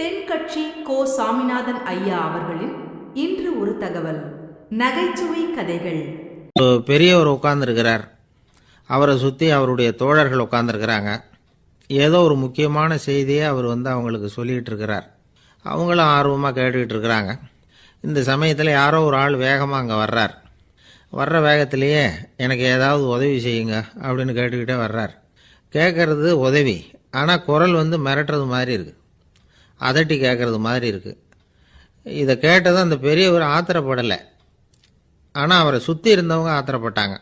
தென்கட்சி கோ சாமிநாதன் ஐயா அவர்களின் இன்று ஒரு தகவல். நகைச்சுவை கதைகள். பெரியவர் உட்கார்ந்துருக்கிறார். அவரை சுற்றி அவருடைய தோழர்கள் உட்காந்துருக்கிறாங்க ஏதோ ஒரு முக்கியமான செய்தியை அவர் வந்து அவங்களுக்கு சொல்லிகிட்டு இருக்கிறார் அவங்களும் ஆர்வமாக கேட்டுக்கிட்டு இருக்கிறாங்க இந்த சமயத்தில் யாரோ ஒரு ஆள் வேகமாக அங்கே வர்றார். வர்ற வேகத்திலேயே எனக்கு ஏதாவது உதவி செய்யுங்க அப்படின்னு கேட்டுக்கிட்டே வர்றார். கேட்குறது உதவி ஆனால் குரல் வந்து மிரட்டுறது மாதிரி இருக்குது அதட்டி கேட்குறது மாதிரி இருக்குது இதை கேட்டதும் அந்த பெரியவர் ஆத்திரப்படலை. ஆனால் அவரை சுற்றி இருந்தவங்க ஆத்திரப்பட்டாங்க.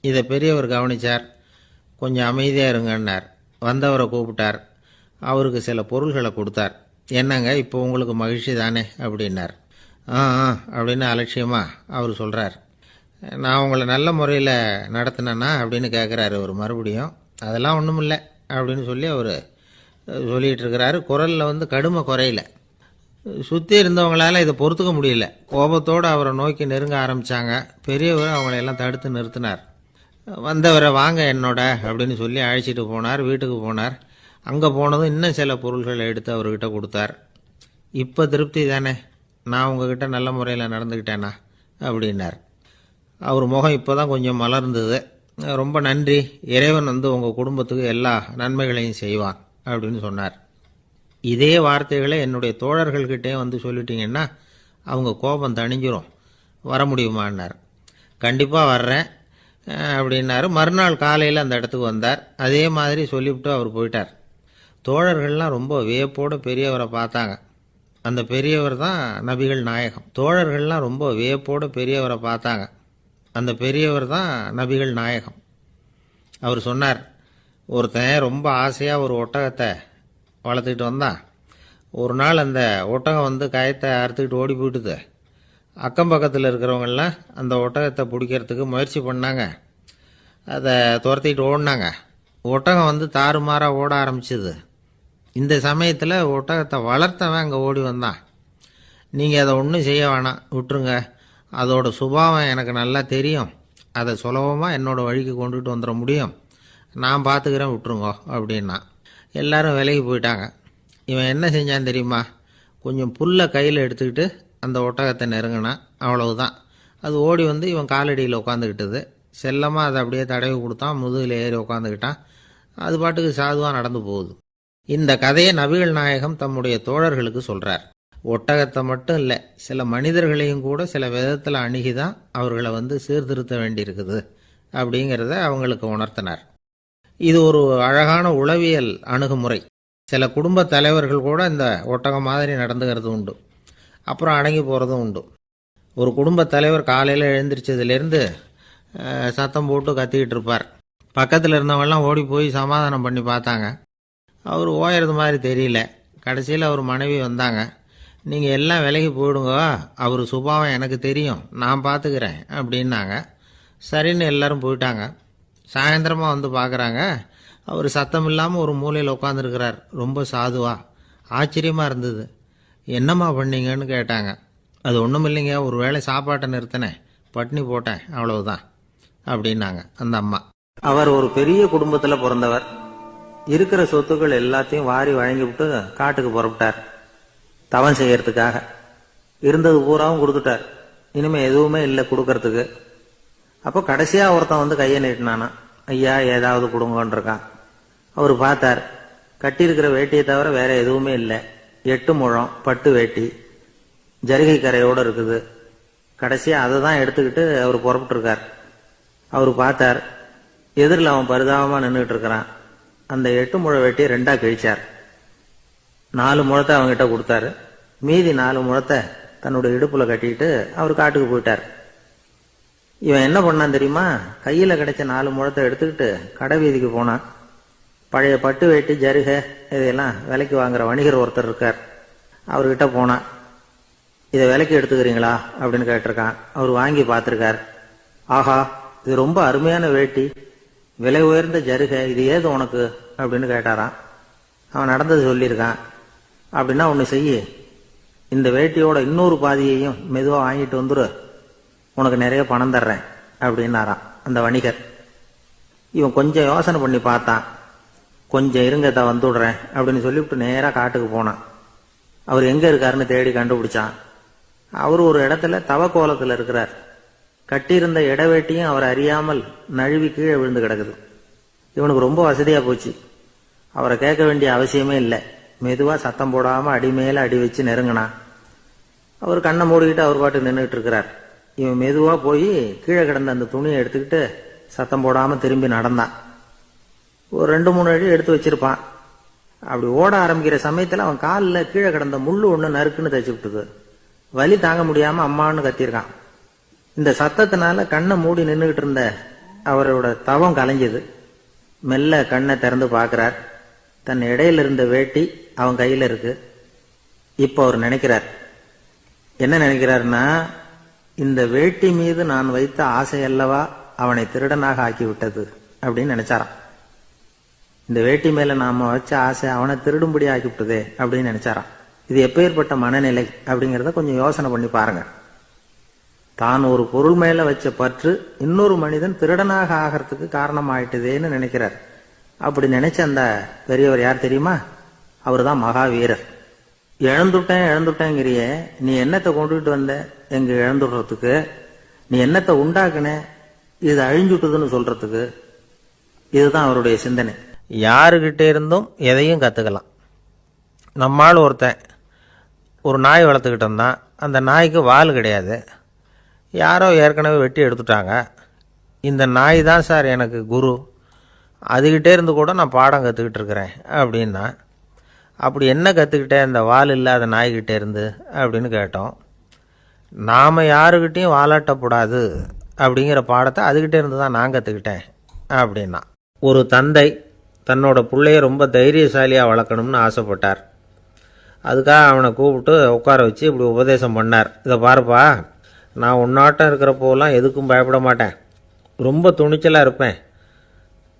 இதை பெரியவர் கவனிச்சார். கொஞ்சம் அமைதியாக இருங்கன்னார். வந்தவரை கூப்பிட்டார். அவருக்கு சில பொருள்களை கொடுத்தார். என்னங்க இப்போ உங்களுக்கு மகிழ்ச்சி தானே? அப்படின்னார். ஆ ஆ அப்படின்னு அலட்சியமாக அவர் சொல்கிறார் நான் உங்களை நல்ல முறையில் நடத்தினேன்னா அப்படின்னு கேட்குறாரு அவர் மறுபடியும். அதெல்லாம் ஒன்றும் இல்லை அப்படின்னு சொல்லி அவர் சொல்லிகிட்டு இருக்கிறாரு குரலில் வந்து கடுமை குறையில. சுற்றி இருந்தவங்களால இதை பொறுத்துக்க முடியல. கோபத்தோடு அவரை நோக்கி நெருங்க ஆரம்பித்தாங்க பெரியவர் அவங்களையெல்லாம் தடுத்து நிறுத்தினார். வந்தவரை வாங்க என்னோட அப்படின்னு சொல்லி அழைச்சிட்டு போனார் வீட்டுக்கு போனார். அங்கே போனதும் இன்னும் சில பொருள்களை எடுத்து அவர்கிட்ட கொடுத்தார். இப்போ திருப்தி தானே? நான் உங்ககிட்ட நல்ல முறையில் நடந்துக்கிட்டேனா அப்படின்னார். அவர் முகம் இப்போ தான் கொஞ்சம் மலர்ந்தது. ரொம்ப நன்றி. இறைவன் வந்து உங்கள் குடும்பத்துக்கு எல்லா நன்மைகளையும் செய்வான். அப்படின்னு சொன்னார். இதே வார்த்தைகளை என்னுடைய தோழர்கள்கிட்டே வந்து சொல்லிட்டீங்கன்னா அவங்க கோபம் தணிஞ்சிரும். வர முடியுமான்னார். கண்டிப்பாக வர்றேன் அப்படின்னாரு. மறுநாள் காலையில் அந்த இடத்துக்கு வந்தார். அதே மாதிரி சொல்லிவிட்டு அவர் போயிட்டார். தோழர்கள்லாம் ரொம்ப வியப்போடு பெரியவரை பார்த்தாங்க. அந்த பெரியவர் தான் நபிகள் நாயகம். தோழர்கள்லாம் ரொம்ப வியப்போடு பெரியவரை பார்த்தாங்க. அந்த பெரியவர் தான் நபிகள் நாயகம். அவர் சொன்னார் ஒருத்தன் ரொம்ப ஆசையாக ஒரு ஒட்டகத்தை வளர்த்துக்கிட்டு வந்தான். ஒரு நாள் அந்த ஒட்டகம் வந்து கயத்தை அறுத்துக்கிட்டு ஓடி போயிட்டுது. அக்கம் பக்கத்தில் இருக்கிறவங்கெல்லாம் அந்த ஒட்டகத்தை பிடிக்கிறதுக்கு முயற்சி பண்ணாங்க. அதை துரத்திட்டு ஓடினாங்க. ஒட்டகம் வந்து தாறுமாறாக ஓட ஆரம்பிச்சுது. இந்த சமயத்தில் ஒட்டகத்தை வளர்த்தவன் அங்கே ஓடி வந்தான். நீங்கள் அதை ஒன்றும் செய்ய வேணாம் விட்டுருங்க. அதோட சுபாவம் எனக்கு நல்லா தெரியும். அதை சுலபமாக என்னோடய வழிக்கு கொண்டுட்டு வந்துட முடியும். நான் பார்த்துக்கிறேன் விட்டுருங்கோ அப்படின்னா. எல்லாரும் விலகி போயிட்டாங்க. இவன் என்ன செஞ்சான் தெரியுமா? கொஞ்சம் புல்லை கையில் எடுத்துக்கிட்டு அந்த ஒட்டகத்தை நெருங்கினான் அவ்வளவுதான். அது ஓடி வந்து இவன் காலடியில் உட்காந்துக்கிட்டது செல்லமாக அதை அப்படியே தடவி கொடுத்தான் முதுகில் ஏறி உட்காந்துக்கிட்டான் அது பாட்டுக்கு சாதுவாக நடந்து போகுது. இந்த கதையை நபிகள் நாயகம் தம்முடைய தோழர்களுக்கு சொல்கிறார் ஒட்டகத்தை மட்டும் இல்லை சில மனிதர்களையும் கூட சில விதத்தில் அணுகி தான் அவர்களை வந்து சீர்திருத்த வேண்டியிருக்குது அப்படிங்கிறத அவங்களுக்கு உணர்த்தினார். இது ஒரு அழகான உளவியல் அணுகுமுறை. சில குடும்ப தலைவர்கள் கூட இந்த ஒட்டகம் மாதிரி நடந்துக்கிறது உண்டு. அப்புறம் அடங்கி போகிறதும் உண்டு. ஒரு குடும்ப தலைவர் காலையில் எழுந்திரிச்சதுலேருந்து சத்தம் போட்டு கத்திக்கிட்டு இருப்பார். பக்கத்தில் இருந்தவங்கெல்லாம் ஓடி போய் சமாதானம் பண்ணி பார்த்தாங்க. அவர் ஓயறது மாதிரி தெரியல. கடைசியில் அவர் மனைவி வந்தாங்க. நீங்கள் எல்லாம் விலகி போயிடுங்க. அவர் சுபாவம் எனக்கு தெரியும். நான் பார்த்துக்கிறேன் அப்படின்னாங்க. சரின்னு எல்லோரும் போயிட்டாங்க. சாயந்தரமாக வந்து பார்க்குறாங்க அவர் சத்தம் இல்லாமல் ஒரு மூலையில் உட்காந்துருக்கிறார் ரொம்ப சாதுவா. ஆச்சரியமாக இருந்தது. என்னம்மா பண்ணீங்கன்னு கேட்டாங்க. அது ஒன்றும் இல்லைங்க ஒரு வேளை சாப்பாட்டை நிறுத்தினேன். பட்னி போட்டேன் அவ்வளவுதான் அப்படின்னாங்க அந்த அம்மா. அவர் ஒரு பெரிய குடும்பத்தில் பிறந்தவர். இருக்கிற சொத்துக்கள் எல்லாத்தையும் வாரி வழங்கிவிட்டு காட்டுக்கு புறப்பட்டார். தவம் செய்யறதுக்காக. இருந்தது பூராவும் கொடுத்துட்டார். இனிமே எதுவுமே இல்லை கொடுக்கறதுக்கு. அப்போ கடைசியாக ஒருத்தன் வந்து கையை நீட்டினானா ஐயா ஏதாவது கொடுங்கன்னு இருக்கான் அவர் பார்த்தார் கட்டியிருக்கிற வேட்டியை தவிர வேற எதுவுமே இல்லை. எட்டு முழம் பட்டு வேட்டி ஜரிகை கரையோடு இருக்குது. கடைசியாக அதை தான் எடுத்துக்கிட்டு அவர் புறப்பட்டுருக்கார். அவர் பார்த்தார் எதிரில் அவன் பரிதாபமாக நின்றுட்டு இருக்கிறான் அந்த எட்டு முழ வேட்டியை ரெண்டாக கிழிச்சார். நாலு முழத்தை அவங்ககிட்ட கொடுத்தாரு. மீதி நாலு முழத்தை தன்னுடைய இடுப்பில் கட்டிட்டு அவர் காட்டுக்கு போயிட்டார். இவன் என்ன பண்ணான் தெரியுமா? கையில கிடைச்ச நாலு முழத்தை எடுத்துக்கிட்டு கடை வீதிக்கு போனான். பழைய பட்டு வேட்டி ஜருகை இதையெல்லாம் விலைக்கு வாங்குற வணிகர் ஒருத்தர் இருக்கார். அவர்கிட்ட போனான். இதை விலைக்கு எடுத்துக்கிறீங்களா? அப்படின்னு கேட்டிருக்கான். அவர் வாங்கி பார்த்துருக்கார். ஆஹா இது ரொம்ப அருமையான வேட்டி. விலை உயர்ந்த ஜருகை இது ஏது உனக்கு? அப்படின்னு கேட்டாராம். அவன் நடந்தது சொல்லியிருக்கான். அப்படின்னா ஒன்று செய்யு. இந்த வேட்டியோட இன்னொரு பாதியையும் மெதுவாக வாங்கிட்டு வந்துரு. உனக்கு நிறைய பணம் தர்றேன் அப்படின்னாராம். அந்த வணிகர். இவன் கொஞ்சம் யோசனை பண்ணி பார்த்தான். கொஞ்சம் இருங்க தான் வந்துடுறேன் அப்படின்னு சொல்லிவிட்டு நேராக காட்டுக்கு போனான். அவர் எங்கே இருக்காருன்னு தேடி கண்டுபிடிச்சான். அவர் ஒரு இடத்துல தவ கோலத்தில் இருக்கிறார். கட்டியிருந்த இடவேட்டியும் அவர் அறியாமல் நழுவி கீழே விழுந்து கிடக்குது. இவனுக்கு ரொம்ப வசதியாக போச்சு. அவரை கேட்க வேண்டிய அவசியமே இல்லை. மெதுவாக சத்தம் போடாமல் அடி மேலே அடி வச்சு நெருங்கினான். அவர் கண்ணை மூடிக்கிட்டு அவர் பாட்டு நின்றுட்டு இருக்கிறார். இவன் மெதுவாக போய் கீழே கிடந்த அந்த துணியை எடுத்துக்கிட்டு சத்தம் போடாமல் திரும்பி நடந்தான். ஒரு ரெண்டு மூணு அடி எடுத்து வச்சிருப்பான். அப்படி ஓட ஆரம்பிக்கிற சமயத்தில் அவன் காலில் கீழே கிடந்த முள் ஒன்று நறுக்குன்னு தைச்சு விட்டுது. வலி தாங்க முடியாமல் அம்மான்னு கத்தியிருக்கான் இந்த சத்தத்தினால கண்ணை மூடி நின்றுகிட்டு இருந்த அவரோட தவம் கலைஞ்சது. மெல்ல கண்ணை திறந்து பார்க்குறார். தன் இடையில இருந்த வேட்டி அவன் கையில் இருக்கு. இப்போ அவர் நினைக்கிறார். என்ன நினைக்கிறாருன்னா இந்த வேட்டி மீது நான் வைத்த ஆசை அல்லவா அவனை திருடனாக ஆக்கி விட்டது அப்படின்னு நினைச்சாராம். இந்த வேட்டி மேல நாம வச்ச ஆசை அவனை திருடும்படி ஆக்கிவிட்டதே அப்படின்னு நினைச்சாராம். இது எப்பேற்பட்ட மனநிலை அப்படிங்கிறத கொஞ்சம் யோசனை பண்ணி பாருங்க. தான் ஒரு பொருள் மேல வச்ச பற்று இன்னொரு மனிதன் திருடனாக ஆகிறதுக்கு காரணமாயிட்டுதேன்னு நினைக்கிறார். அப்படி நினைச்ச அந்த பெரியவர் யார் தெரியுமா? அவர் தான் மகாவீரர். இழந்துட்டேன் இழந்துட்டேங்கிறிய நீ என்னத்தை கொண்டுகிட்டு வந்த? எங்க இழந்துடுறதுக்கு நீ என்னத்தை உண்டாக்குன? இது அழிஞ்சுட்டுதுன்னு சொல்றதுக்கு. இதுதான் அவருடைய சிந்தனை. யாருக்கிட்ட இருந்தும் எதையும் கற்றுக்கலாம் நம்மால் ஒருத்தன் ஒரு நாய் வளர்த்துக்கிட்டு இருந்தான். அந்த நாய்க்கு வால் கிடையாது. யாரோ ஏற்கனவே வெட்டி எடுத்துட்டாங்க. இந்த நாய் தான் சார் எனக்கு குரு. அதுகிட்டே இருந்து கூட நான் பாடம் கற்றுக்கிட்டு இருக்கிறேன் அப்படின்னா அப்படி என்ன கற்றுக்கிட்டேன் இந்த வால் இல்லாத நாய்கிட்டே இருந்து அப்படின்னு கேட்டோம். நாம் யாருக்கிட்டேயும் வாலாட்டக்கூடாது அப்படிங்கிற பாடத்தை அதுக்கிட்டே இருந்து தான் நான் கற்றுக்கிட்டேன் அப்படின்னா. ஒரு தந்தை தன்னோட பிள்ளைய ரொம்ப தைரியசாலியாக வளர்க்கணும்னு ஆசைப்பட்டார். அதுக்காக அவனை கூப்பிட்டு உட்கார வச்சு இப்படி உபதேசம் பண்ணார். இதை பாருப்பா நான் உன்னாட்டம் இருக்கிறப்போலாம் எதுக்கும் பயப்பட மாட்டேன். ரொம்ப துணிச்சலாக இருப்பேன்.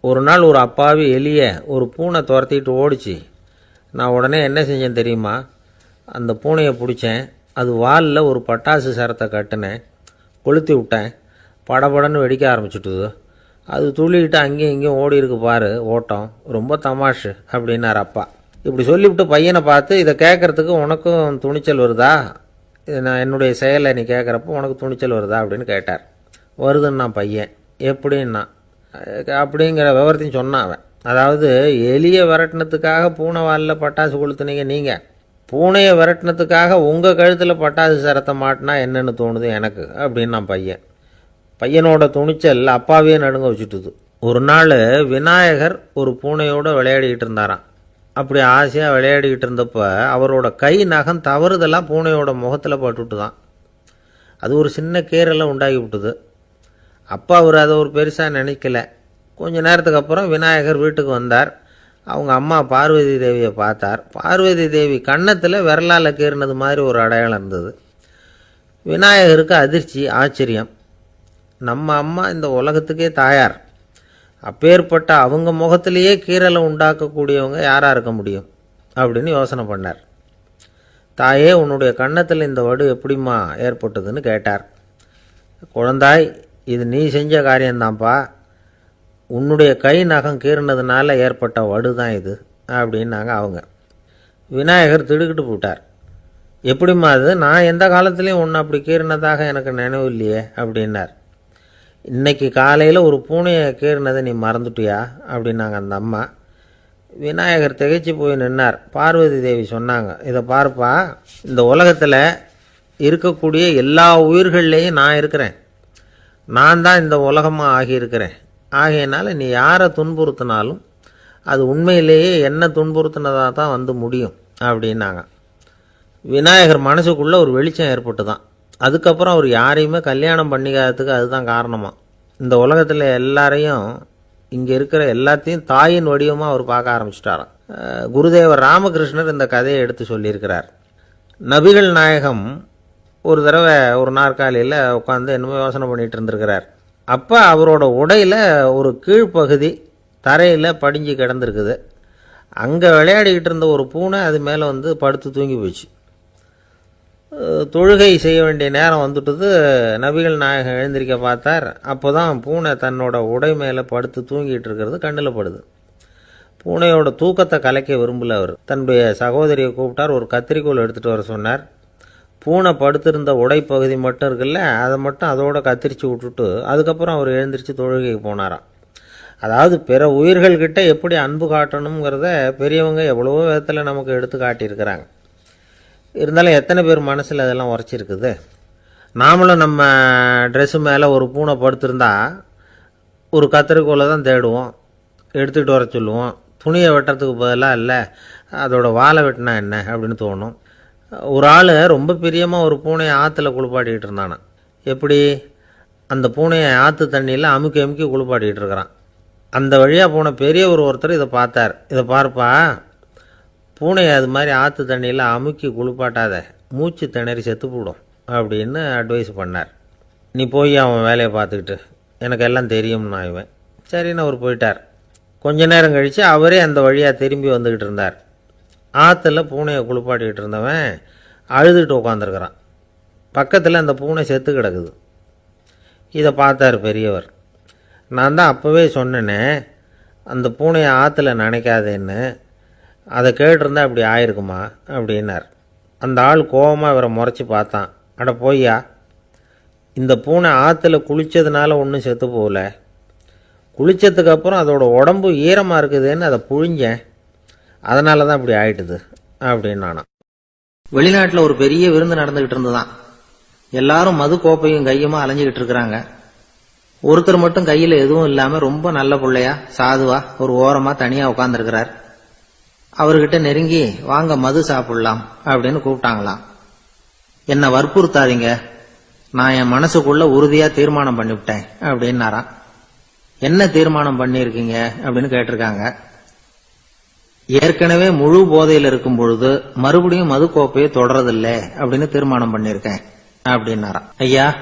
ஒரு நாள் ஒரு அப்பாவி எலிய ஒரு பூனை துரத்திட்டு ஓடிச்சு. நான் உடனே என்ன செஞ்சேன் தெரியுமா? அந்த பூனையை பிடிச்சேன். அது வாலில் ஒரு பட்டாசு சரத்தை கட்டினேன். கொளுத்தி விட்டேன். படபடன்னு வெடிக்க ஆரம்பிச்சுட்டுது. அது துள்ளிக்கிட்டு அங்கேயும் இங்கேயும் ஓடி இருக்கு பாரு ஓட்டம். ரொம்ப தமாஷு அப்படின்னார் அப்பா. இப்படி சொல்லிவிட்டு பையனை பார்த்து இதை கேட்குறதுக்கு உனக்கும் துணிச்சல் வருதா? இது நான் என்னுடைய செயலை நீ கேட்குறப்போ உனக்கு துணிச்சல் வருதா? அப்படின்னு கேட்டார். வருதுன்னா பையன். எப்படின்னா? அப்படிங்கிற விவரத்தையும் சொன்னான் அவன். அதாவது எலியை விரட்டினத்துக்காக பூனை வாலில் பட்டாசு கொளுத்துனீங்க நீங்கள் பூனையை விரட்டினத்துக்காக உங்கள் கழுத்தில் பட்டாசு சரத்தை மாட்டினா என்னென்னு தோணுது எனக்கு அப்படின்னு நான் பையன். பையனோட துணிச்சல் அப்பாவே நடுங்க வச்சுட்டுது. ஒரு நாள் விநாயகர் ஒரு பூனையோடு விளையாடிக்கிட்டு இருந்தாராம். அப்படி ஆசையாக விளையாடிக்கிட்டு இருந்தப்போ அவரோட கை நகம் தவறுதெல்லாம் பூனையோட முகத்தில் பட்டுட்டு தான் அது ஒரு சின்ன கீரலை உண்டாகி விட்டுது. அப்பா அவர் அதை ஒரு பெருசாக நினைக்கல. கொஞ்ச நேரத்துக்கு அப்புறம் விநாயகர் வீட்டுக்கு வந்தார். அவங்க அம்மா பார்வதி தேவியை பார்த்தார். பார்வதி தேவி கன்னத்தில் விரலால் கீறினது மாதிரி ஒரு அடையாளம் இருந்தது. விநாயகருக்கு அதிர்ச்சி ஆச்சரியம். நம்ம அம்மா இந்த உலகத்துக்கே தாயார். அப்பேற்பட்ட அவங்க முகத்திலேயே கீரலை உண்டாக்கக்கூடியவங்க யாராக இருக்க முடியும்? அப்படின்னு யோசனை பண்ணார். தாயே உன்னுடைய கன்னத்தில் இந்த வடு எப்படிம்மா ஏற்பட்டதுன்னு கேட்டார். குழந்தாய் இது நீ செஞ்ச காரியம்தான்ப்பா. உன்னுடைய கை நகம் கீறினதுனால ஏற்பட்ட வடு தான் இது அப்படின்னாங்க அவங்க. விநாயகர் திடுக்கிட்டு போட்டார் எப்படிம்மா அது? நான் எந்த காலத்துலேயும் ஒன்று அப்படி கீறினதாக எனக்கு நினைவு இல்லையே அப்படின்னார். இன்றைக்கி காலையில் ஒரு பூனையை கீறினதை நீ மறந்துட்டியா? அப்படின்னாங்க அந்த அம்மா. விநாயகர் திகைச்சு போய் நின்னார். பார்வதி தேவி சொன்னாங்க இதை பார்ப்பா இந்த உலகத்தில் இருக்கக்கூடிய எல்லா உயிர்கள்லேயும் நான் இருக்கிறேன். நான் தான் இந்த உலகமாக ஆகியிருக்கிறேன். ஆகையினால் நீ யாரை துன்புறுத்தினாலும் அது உண்மையிலேயே என்ன துன்புறுத்தினதாக தான் வந்து முடியும் அப்படின்னாங்க. விநாயகர் மனசுக்குள்ளே ஒரு வெளிச்சம் ஏற்பட்டு தான் அதுக்கப்புறம் அவர் யாரையுமே கல்யாணம் பண்ணிக்காததுக்கு அதுதான் காரணமாக இந்த உலகத்தில் எல்லாரையும் இங்கே இருக்கிற எல்லாத்தையும் தாயின் வடிவமாக அவர் பார்க்க ஆரம்பிச்சிட்டாராம். குருதேவர் ராமகிருஷ்ணர் இந்த கதையை எடுத்து சொல்லியிருக்கிறார். நபிகள் நாயகம் ஒரு தடவை ஒரு நாற்காலியில் உட்காந்து என்னமோ யோசனை பண்ணிகிட்டு இருந்திருக்கிறார். அப்போ அவரோட உடையில் ஒரு கீழ்ப்பகுதி தரையில் படிஞ்சு கிடந்திருக்குது. அங்கே விளையாடிக்கிட்டு இருந்த ஒரு பூனை அது மேலே வந்து படுத்து தூங்கி போச்சு. தொழுகை செய்ய வேண்டிய நேரம் வந்துட்டது. நபிகள் நாயகம் எழுந்திருக்க பார்த்தார். அப்போ தான் பூனை தன்னோட உடை மேலே படுத்து தூங்கிட்டு இருக்கிறது கண்ணில் படுது. பூனையோட தூக்கத்தை கலைக்க விரும்பல அவர். தன்னுடைய சகோதரியை கூப்பிட்டார். ஒரு கத்திரிக்கோல் எடுத்துகிட்டு வர சொன்னார். பூனை படுத்திருந்த உடைப்பகுதி மட்டும் இருக்குல்ல அதை மட்டும் அதோட கத்திரிச்சு விட்டுட்டு அதுக்கப்புறம் அவர் எழுந்திரிச்சு தொழுகைக்கு போனாராம். அதாவது பிற உயிர்கள்கிட்ட எப்படி அன்பு காட்டணுங்கிறத பெரியவங்க எவ்வளவோ விதத்தில் நமக்கு எடுத்து காட்டியிருக்கிறாங்க. இருந்தாலும் எத்தனை பேர் மனசில் அதெல்லாம் உரைச்சிருக்குது? நாமளும் நம்ம ட்ரெஸ்ஸு மேலே ஒரு பூனை படுத்திருந்தா ஒரு கத்திரிக்கோலை தான் தேடுவோம் எடுத்துகிட்டு வர சொல்லுவோம். துணியை வெட்டுறதுக்கு பதிலாக இல்லை அதோட வாழை வெட்டினா என்ன அப்படின்னு தோணும். ஒரு ஆள் ரொம்ப பிரியமாக ஒரு பூனையை ஆற்றுல குளிப்பாட்டிகிட்டு இருந்தானான் எப்படி? அந்த பூனையை ஆற்று தண்ணியில் அமுக்கி அமுக்கி குளிப்பாட்டிகிட்டு இருக்கிறான். அந்த வழியாக போன பெரிய ஒரு ஒருத்தர் இதை பார்த்தார். இதை பார்ப்பா பூனையை அது மாதிரி ஆற்று தண்ணியில் அமுக்கி குளிப்பாட்டாத மூச்சு திணறி செத்து போடும் அப்படின்னு அட்வைஸ் பண்ணார். நீ போய் அவன் வேலையை பார்த்துக்கிட்டு எனக்கு எல்லாம் தெரியும்னா இவன். சரின்னு அவர் போயிட்டார். கொஞ்ச நேரம் கழித்து அவரே அந்த வழியாக திரும்பி வந்துக்கிட்டு இருந்தார். ஆற்றுல பூனையை குளிப்பாட்டிக்கிட்டு இருந்தவன் அழுதுட்டு உட்காந்துருக்குறான் பக்கத்தில் அந்த பூனை செத்து கிடக்குது. இதை பார்த்தார் பெரியவர். நான் தான் அப்போவே சொன்னேனே அந்த பூனையை ஆற்றுல நினைக்காதேன்னு அதை கேட்டிருந்தா இப்படி ஆயிருக்குமா? அப்படின்னார். அந்த ஆள் கோவமாக இவரை முறைச்சி பார்த்தான். அட போய்யா இந்த பூனை ஆற்றுல குளித்ததுனால ஒன்றும் செத்து போகல. குளித்ததுக்கப்புறம் அதோடய அதோட உடம்பு ஈரமாக இருக்குதுன்னு அதை புழிஞ்சேன். அதனால தான் இப்படி ஆயிட்டுது அப்படின்னு நானும். வெளிநாட்டில் ஒரு பெரிய விருந்து நடந்துகிட்டு இருந்துதான் எல்லாரும் மது கோப்பையும் கையுமா அலைஞ்சிக்கிட்டு இருக்கிறாங்க. ஒருத்தர் மட்டும் கையில் எதுவும் இல்லாமல் ரொம்ப நல்ல பிள்ளையா சாதுவா ஒரு ஓரமாக தனியாக உட்காந்துருக்கிறார் அவர்கிட்ட நெருங்கி வாங்க மது சாப்பிடலாம் அப்படின்னு கூப்பிட்டாங்களாம். என்னை வற்புறுத்தாதீங்க. நான் என் மனசுக்குள்ள உறுதியாக தீர்மானம் பண்ணிவிட்டேன் அப்படின்னாராம். என்ன தீர்மானம் பண்ணியிருக்கீங்க? அப்படின்னு கேட்டிருக்காங்க. ஏற்கனவே முழு போதையில் இருக்கும் பொழுது மறுபடியும் மது கோப்பையை தொடரதில்ல அப்படின்னு தீர்மானம் பண்ணிருக்கேன் அப்படின்னாராம் ஐயா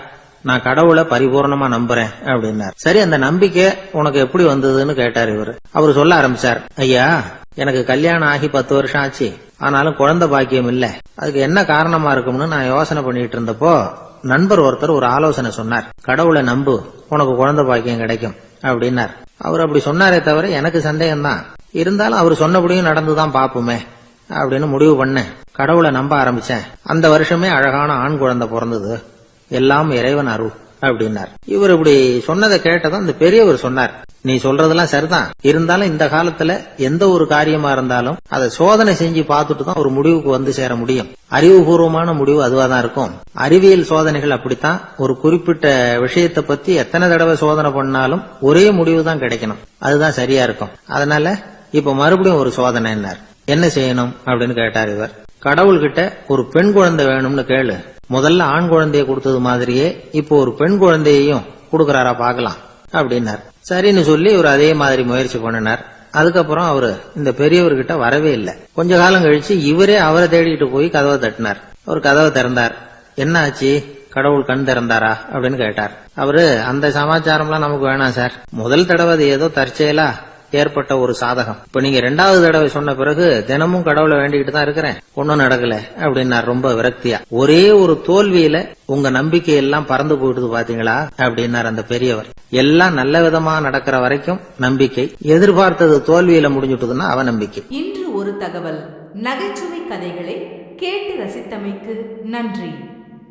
நான் கடவுளை பரிபூர்ணமா நம்புறேன் அப்படின்னாரு. சரி அந்த நம்பிக்கை உனக்கு எப்படி வந்ததுன்னு கேட்டார் இவர். அவர் சொல்ல ஆரம்பிச்சார். ஐயா எனக்கு கல்யாணம் ஆகி பத்து வருஷம் ஆச்சு. ஆனாலும் குழந்தை பாக்கியம் இல்ல. அதுக்கு என்ன காரணமா இருக்கும்னு நான் யோசனை பண்ணிட்டு இருந்தப்போ நண்பர் ஒருத்தர் ஒரு ஆலோசனை சொன்னார். கடவுளை நம்பு உனக்கு குழந்தை பாக்கியம் கிடைக்கும் அப்படின்னார். அவர் அப்படி சொன்னாரே தவிர எனக்கு சந்தேகம்தான். இருந்தாலும் அவர் சொன்னபடியும் நடந்துதான் பாப்போமே அப்படின்னு முடிவு பண்ணேன். கடவுளை நம்ப ஆரம்பிச்சேன். அந்த வருஷமே அழகான ஆண் குழந்தை பிறந்தது. எல்லாம் இறைவன் அருள் அப்படின்னார். இவர் இப்படி சொன்னதை கேட்டதும் அந்த பெரியவர் சொன்னார் நீ சொல்றதெல்லாம் சரிதான். இருந்தாலும் இந்த காலத்துல எந்த ஒரு காரியமா இருந்தாலும் அதை சோதனை செஞ்சு பார்த்துட்டு தான் ஒரு முடிவுக்கு வந்து சேர முடியும். அறிவுபூர்வமான முடிவு அதுவா தான் இருக்கும். அறிவியல் சோதனைகள் அப்படித்தான். ஒரு குறிப்பிட்ட விஷயத்தை பத்தி எத்தனை தடவை சோதனை பண்ணாலும் ஒரே முடிவு தான் கிடைக்கணும். அதுதான் சரியா இருக்கும். அதனால இப்ப மறுபடியும் ஒரு சோதனை என்னார்? என்ன செய்யணும்? அப்படின்னு கேட்டார் இவர். கடவுள்கிட்ட ஒரு பெண் குழந்தை வேணும்னு கேளு. முதல்ல ஆண் குழந்தைய கொடுத்தது மாதிரியே இப்போ ஒரு பெண் குழந்தையையும் கொடுக்கறாரா பார்க்கலாம் அப்படின்னார். சரின்னு சொல்லி இவர் அதே மாதிரி முயற்சி பண்ணினார். அதுக்கப்புறம் அவரு இந்த பெரியவர்கிட்ட வரவே இல்லை. கொஞ்ச காலம் கழிச்சு இவரே அவரை தேடிட்டு போய் கதவை தட்டினார். அவர் கதவை திறந்தார். என்ன ஆச்சு கடவுள் கண் திறந்தாரா? அப்படின்னு கேட்டார். அவரு அந்த சமாச்சாரம்லாம் நமக்கு வேணாம் சார். முதல் தடவை அது ஏதோ தற்செயலா ஏற்பட்ட ஒரு சாதகம். இப்ப நீங்க ரெண்டாவது தடவை சொன்ன பிறகு தினமும் கடவுளை வேண்டிக்கிட்டு தான் இருக்கிறேன். ஒன்னும் நடக்கல அப்படின்னார் ரொம்ப விரக்தியா. ஒரே ஒரு தோல்வியில உங்க நம்பிக்கை எல்லாம் பறந்து போயிடுது பாத்தீங்களா? அப்படின்னாரு அந்த பெரியவர். எல்லாம் நல்ல விதமா நடக்கிற வரைக்கும் நம்பிக்கை. எதிர்பார்த்தது தோல்வியில முடிஞ்சுட்டுதுன்னா அவநம்பிக்கை. இன்று ஒரு தகவல். நகைச்சுவை கதைகளை கேட்டு ரசித்தமைக்கு நன்றி.